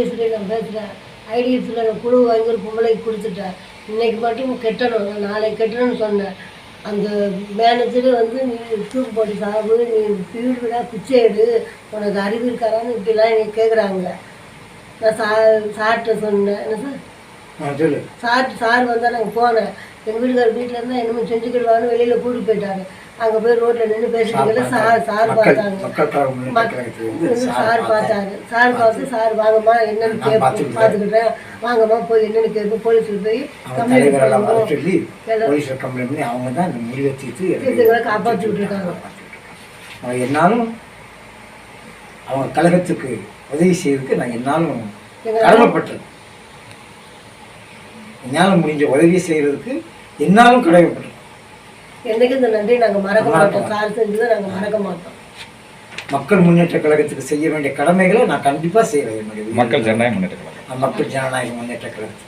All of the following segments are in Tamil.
நான் பேசுகிறேன் நான் குழு வாங்கி ஒரு பொம்பளைக்கு கொடுத்துட்டேன் இன்னைக்கு மட்டும் கட்டணும் நான் நாளைக்கு கட்டணும்னு சொன்னேன். அந்த மேனேஜர் வந்து நீ தூக்கு போட்டு சாவு நீ வீடு விடா பிச்சை எடு. உனக்கு அறிவு இருக்காரான்னு இப்படிலாம் என்னை கேட்குறாங்க நான் சா சார்கிட்ட சொன்னேன். என்ன சார்? சார் சார் வந்தால் நாங்கள் போனேன். எங்கள் வீட்டுக்கார வீட்டில் இருந்தால் என்னமோ செஞ்சுக்கிடுவான்னு வெளியில் கூட்டி போயிட்டாரு. அங்கே போய் ரோட்டில் நின்று பேசிட்டு சார் சார் பார்த்தாங்க சார் பார்த்தாரு. சார் பார்த்து சார் வாங்கம்மா என்னன்னு பார்த்துக்கிறேன். பார்த்துக்கிட்டேன். வாங்கம்மா போய் என்னன்னு கேட்போம் போலீஸில் போய் கம்ப்ளைண்ட் பண்ணி அவங்க தான் முடிவை தீர்த்து காப்பாற்றி விட்டுருக்காங்க அவங்க என்னாலும் அவங்க கழகத்துக்கு உதவி செய்யறதுக்கு நான் என்னாலும் எங்களால் கடமைப்பட்டது என்னால் முடிஞ்ச உதவி செய்யறதுக்கு என்னாலும் கடமைப்பட்டது என்னைக்கும் இந்த நன்றி நாங்கள் மறக்க மாட்டோம். சார் செஞ்சதை நாங்கள் மறக்க மாட்டோம். மக்கள் முன்னேற்ற கழகத்துக்கு செய்ய வேண்டிய கடமைகளை நான் கண்டிப்பாக செய்வேன் மக்கள் ஜனநாயக முன்னேற்ற கழகம். மக்கள் ஜனநாயக முன்னேற்ற கழகத்துக்கு.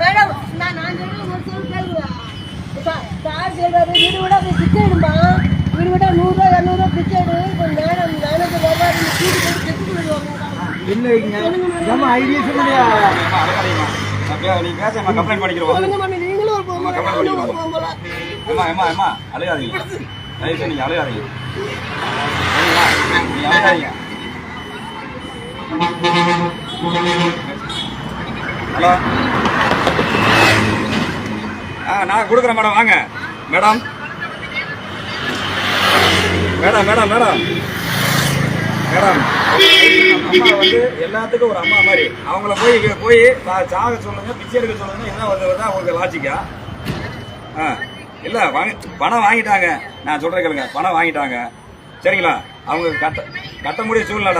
மேடம் நான் நான் சொல்றது ஒரு சொல் கேளுங்க சா- சார் சொல்றாரு வீடு விட போய் பிச்சை எடுமா வீடு விட நூறுரூவா இரநூறுவா பிச்சை எடு. இப்போ மேடம் செத்து பண்ணிக்கிறோம் சொல்லுங்க மேடம் நீங்களும் ஒரு பொம்பளை. நானும் ஒரு பொம்பளை. ஏமா ஏமா ஏமா அலையாதீங்க தயவு செய்து நீங்க அலையாதீங்க சரிங்களா? நீங்க அலையாதீங்க ஹலோ? ஆ நான் கொடுக்குறேன் மேடம். வாங்க. Madam. Madam madam madam. Madam. அம்மா வந்து எல்லாத்துக்கும் ஒரு அம்மா மாதிரி. அவங்கள போய் போய் சாக சொல்லுங்க பிச்சை எடுக்க சொல்லுங்க என்ன வந்து தான் அவங்களுக்கு லாஜிக்கா ஆ இல்லை வாங்கி பணம் வாங்கிட்டாங்க. நான் சொல்கிறேன் கேளுங்க பணம் வாங்கிட்டாங்க. சரிங்களா? அவங்க கட்ட கட்ட முடிய சூழ்நிலை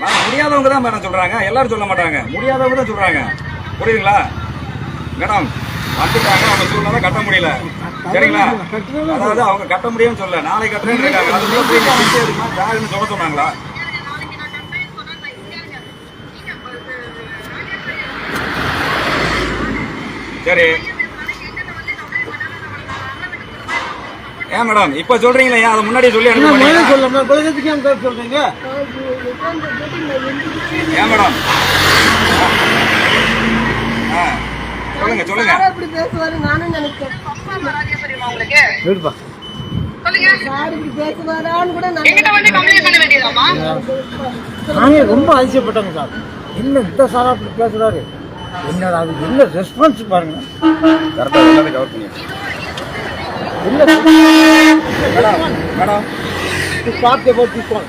மேடம் முடியாதவங்க தான் மேடம் சொல்கிறாங்க எல்லாரும் சொல்ல மாட்டாங்க. முடியாதவங்க தான் சொல்கிறாங்க புரியுதுங்களா? மேடம் வந்துட்டாங்க. அவங்க சூழ்நிலை கட்ட முடியல. சரிங்களா? அதாவது அவங்க கட்ட முடியும்னு சொல்ல நாளை கட்டுறேன்னு ஜாகுன்னு சொல்ல சொன்னாங்களா? சரி. ஏன் மேடம் இப்ப சொல்றீங்களா ஏன் அதை முன்னாடி சொல்லி அனுப்ப மாட்டீங்களா? ஏன் மேடம்? ஆ, சொல்லுங்க சொல்லுங்க. நானும் நினைச்சேன். நான் நானே ரொம்ப அதிசயப்பட்டேங்க சார். என்ன இந்த சாரா அப்படி பேசுறாரு? என்னடா அது என்ன ரெஸ்பான்ஸ் பாருங்க. என்ன? மேடம் பார்த்து போட்டு போங்க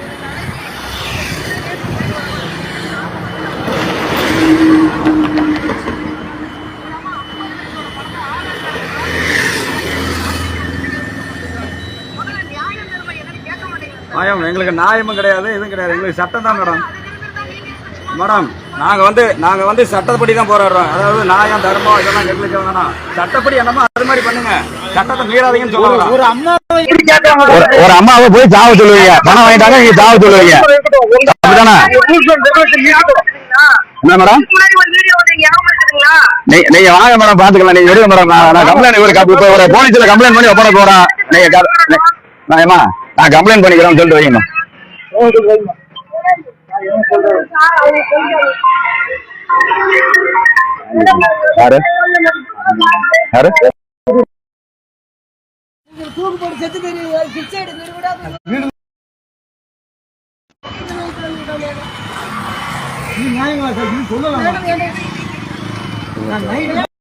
நியாயம். எங்களுக்கு நியாயமும் கிடையாது எதுவும் கிடையாது. எங்களுக்கு சட்டம் தான் மேடம். மேடம் நாங்க வந்து நாங்க வந்து சட்டப்படி தான் போராடுறோம். அதாவது நியாயம் தர்மம் இதெல்லாம் எங்களுக்கு வேணாம். சட்டப்படி என்னமோ அது மாதிரி பண்ணுங்க. சட்டத்தை மீறாதீங்கன்னு சொல்லலாம். ஒரு அம்மா ஒரு ஒரு அம்மாவை போய் சாவ சொல்லுவீங்க. பணம் வாங்கிட்டாங்க நீங்க சாவ சொல்லுவீங்க. அப்படிதானே என்ன மேடம்? நீ- நீங்க வாங்க மேடம் பாத்துக்கலாம் நீங்க எடுங்க மேடம் நான் நான் கம்ப்ளைண்ட் ஒரு போலீஸ்ல கம்ப்ளைண்ட் பண்ணி ஒப்பனை போறேன். நீங்க நான் ஏம்மா நான் கம்ப்ளைண்ட் பண்ணிக்கிறேன்னு சொல்லிட்டு வைங்க. யாரு? யாரு? நியாயமா சார் சொல்லலாம்.